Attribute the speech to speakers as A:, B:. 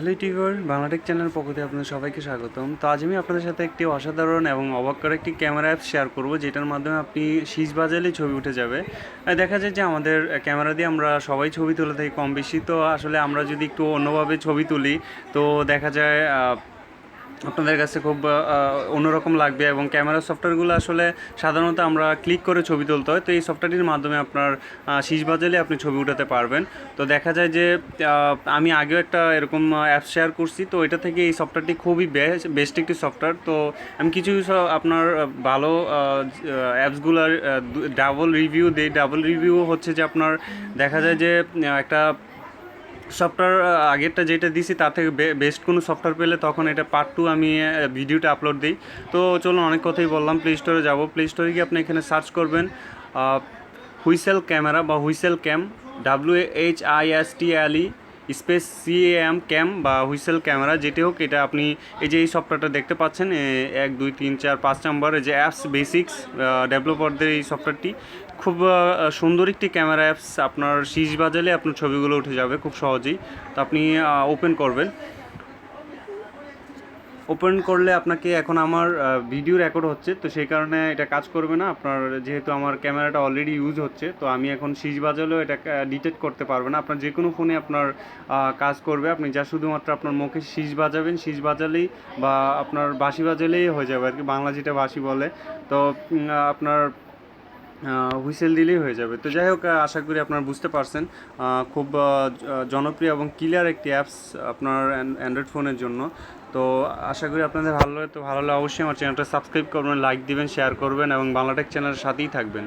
A: Hello টিগর Bangla Tech channel পক্ষতে আপনাদের সবাইকে স্বাগতম। তো আজ আমি আপনাদের সাথে একটি অসাধারণ এবং অবাক করা একটি ক্যামেরা অ্যাপ শেয়ার করব, যেটার মাধ্যমে আপনি শীষ বাজালে ছবি উঠে যাবে। দেখা যায় যে আমাদের ক্যামেরা দিয়ে আমরা সবাই ছবি তুলে থাকি কম বেশি। তো আসলে আমরা যদি একটু অন্যভাবে ছবি তুলি, তো দেখা যায় আপনাদের কাছে খুব অন্যরকম লাগবে এবং ক্যামেরা সফটওয়্যারগুলো আসলে সাধারণত আমরা ক্লিক করে ছবি তুলতে হয়। তো এই সফটওয়্যারটির মাধ্যমে আপনার শীষ বাজালে আপনি ছবি উঠাতে পারবেন। তো দেখা যায় যে আমি আগেও একটা এরকম অ্যাপ শেয়ার করছি। তো এটা থেকে এই সফটওয়্যারটি খুবই বেস্ট বেস্ট একটি সফটওয়্যার। তো আমি কিছু আপনার ভালো অ্যাপসগুলোর ডাবল রিভিউ দিই। ডাবল রিভিউ হচ্ছে যে আপনার দেখা যায় যে একটা সফটওয়্যার আগেরটা যেটা দিছি, তার থেকে বেস্ট কোনো সফটওয়্যার পেলে তখন এটা পার্ট টু আমি ভিডিওটা আপলোড দিই। তো চলুন অনেক কথাই বললাম প্লে স্টোরে যাব। প্লে স্টোরে গিয়ে আপনি এখানে সার্চ করবেন হুইসেল ক্যামেরা বা whistle cam W H I S T L E space C M cam বা হুইসেল ক্যামেরা, যেটি হোক, এটা আপনি এই যে এই সফটওয়্যারটা দেখতে পাচ্ছেন এক, দুই, তিন, চার, পাঁচ নম্বর যে অ্যাপস বেসিক্স ডেভেলপারদের এই সফটওয়্যারটি, খুব সুন্দর একটি ক্যামেরা অ্যাপস, আপনার শীষ বাজালে আপনার ছবিগুলো উঠে যাবে খুব সহজেই। তো আপনি ওপেন করবেন। ওপেন করলে আপনাকে এখন আমার ভিডিও রেকর্ড হচ্ছে, তো সেই কারণে এটা কাজ করবে না। আপনার যেহেতু আমার ক্যামেরাটা অলরেডি ইউজ হচ্ছে, তো আমি এখন শীষ বাজালেও এটা ডিটেক্ট করতে পারবে না। আপনার যে কোনো ফোনে আপনার কাজ করবে। আপনি যা শুধুমাত্র আপনার মুখে শীষ বাজাবেন, শীষ বাজালেই বা আপনার বাঁশি বাজালেই হয়ে যাবে। আর কি বাংলা যেটা বাঁশি বলে। তো আপনার হুইসেল দিলেই হয়ে যাবে। তো যাই হোক আশা করি আপনারা বুঝতে পারছেন খুব জনপ্রিয় এবং ক্লিয়ার একটি অ্যাপস আপনার অ্যান্ড্রয়েড ফোনের জন্য। তো আশা করি আপনাদের ভালো লাগে তো ভালো হলে অবশ্যই আমার চ্যানেলটা সাবস্ক্রাইব করবেন লাইক দিবেন শেয়ার করবেন এবং বাংলাটেক চ্যানেলের সাথেই থাকবেন।